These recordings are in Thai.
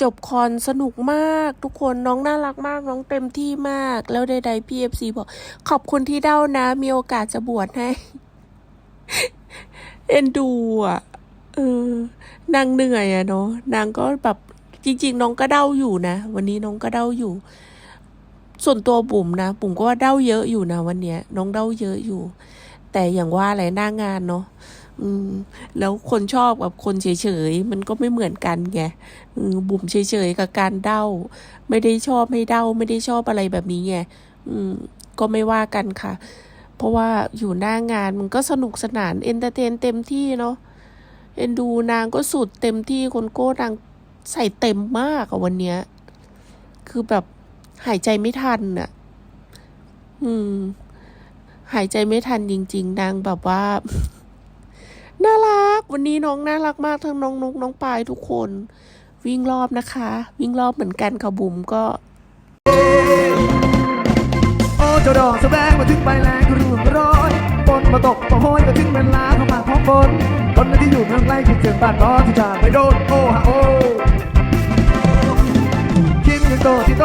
จบคอนสนุกมาก ทุกคนน้องน่ารักมาก น้องเต็มที่มาก แล้วใดๆพี่เอฟซีบอก ขอบคุณที่เด้านะ มีโอกาสจะบวชให้ เอ็นดูอะ เออ นางเหนื่อยอะเนาะนางก็แบบจริง ๆ น้องก็เด้าอยู่นะ วันนี้น้องก็เด้าอยู่ ส่วนตัวบุ๋มนะบุ๋มก็ว่าเด้าเยอะอยู่นะ วันเนี้ย น้องเด้าเยอะอยู่ แต่อย่างว่าอะไรหน้างานเนาะ อืม แล้วคนชอบกับคนเฉยๆ มันก็ไม่เหมือนกันไงบุ๋มเฉยๆ กับการเด้า ไม่ได้ชอบให้เด้า ไม่ได้ชอบอะไรแบบนี้ไง อืม ก็ไม่ว่ากันค่ะ เพราะว่าอยู่หน้างานมันก็สนุกสนานเอนเตอร์เทนเต็มที่เนาะ เอ็นดูนางก็สุดเต็มที่คนโก้นางใส่เต็มมากอะวันเนี้ย คือแบบหายใจไม่ทันอะอืม หายใจไม่ทันจริง ๆ นางแบบว่า น่ารัก วันนี้น้องน่ารักมากทั้งน้องนุกน้องปายทุกคน วิ่งรอบนะคะ วิ่งรอบเหมือนกันค่ะบุ๋มก็โอ้เจ้าดอกสแสดงมาถึงใบแรงก็รุ่งร้อยฝนมาตกมาโหยก็ถึงเวลาเข้ามาพร้อมฝนคนที่อยู่เมืองไกล้คิดถึงบ้านนอที่จากไม่โดนโอ้ฮะโอ้คิมยังโตที่โต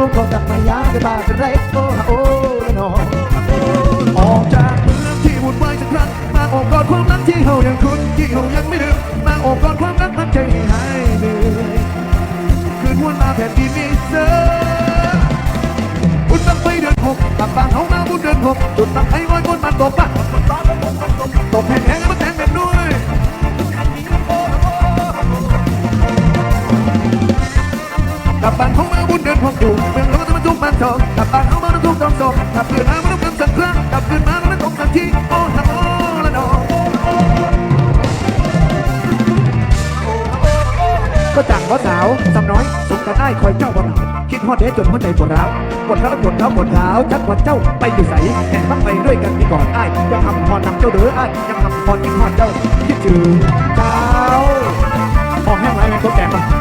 ที่อยู่เมืองกรุงก็กลับมายามจะตาเป็นไรโอ้ฮะโอ้ละนอออกจากเมืองที่วุ่นวายสักครั้งมาอบกอดความรักที่เฮายังคุ้นที่เฮายังไม่ลืมมาอบกอดความรักพักใจให้หายเหนื่อยคืนวันมาแผ่นดินนี้เสอบุญบังไฟเดือนหกกลับบานเขามาบุญเดือนหกจุดบังไฟลอยบนมันตกปะ บุญเดือนหกอยู่เมืองเราจะมาทุกมันทองกลับบ้านเขามาทุกต้องสองกลับคืนมามาทุกกันสักครั้งกลับคืนมามันตกสักทีโอ้ฮะโอ้ละนอก็จังว่าสาวสำน้อยสมกันได้คอยเจ้าบ่หนาวคิดฮอดเดจนหัวใจปวดร้าวปวดร้าวปวดร้าวปวดร้าวจักว่าเจ้าไปอยู่ใสแห่งพักไปด้วยกันมีก่อนอ้ายยังทำพรนำเจ้าเด้ออ้ายยังทำพรยิ่งฮอดเจ้าคิดถึงเจ้าออกแห้งไรไงคนแก่มา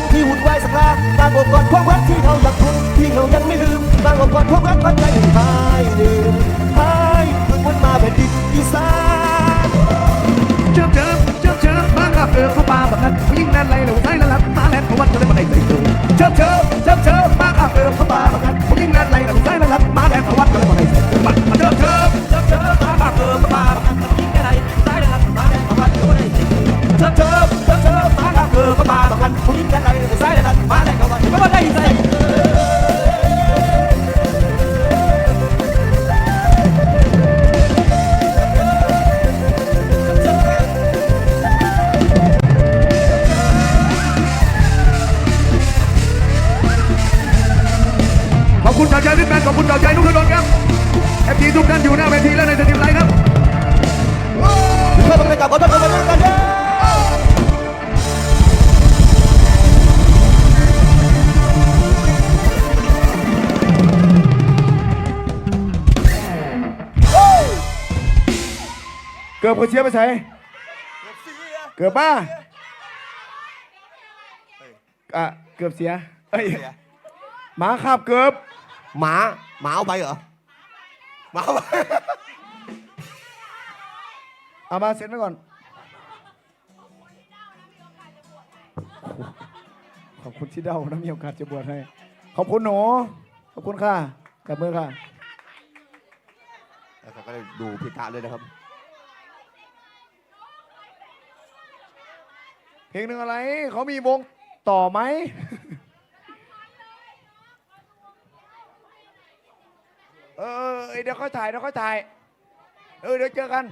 จากเมืองที่วุ่นวายสักครั้งองค์กอดความรักที่เราอยากทุนที่เรายังไม่ลืมบางองค์กอดความรักพันใจให้หายเหนื่อยหายเพิ่งวนมาแผ่นดินอีสานเจิมเจิมเจิมเจิมมากับเออเข้าป่าแบบนั้นยิ่งนั่นไรหล้ว ใจทุกท่านขอบคุณชาวใจทุกคนครับเอฟทีทุกท่านอยู่หน้าเวทีและในสตรีมไลฟ์ครับเพื่อไปกับขอโทษขอโทษกันเด้อเกือบกระเชียไปใส่เกือบบ้าอะเกือบเสียเอ้ยหมาคาบเกือบ หมาหมาเอาไปเหรอหมาเอาไปเอามาเซ็นไว้ก่อน ขอบคุณที่เดานะมีโอกาสจะบวชให้ ขอบคุณหนู ขอบคุณค่ะกับมือค่ะ แล้วก็ได้ดูพิการเลยนะครับ เพลงหนึ่งอะไร เขามีวงต่อไหม เออเอ อเดี๋ยวค่อยถ่ายเดี๋ยวค่อยถ่าย เออเดี๋ยวเจอกัน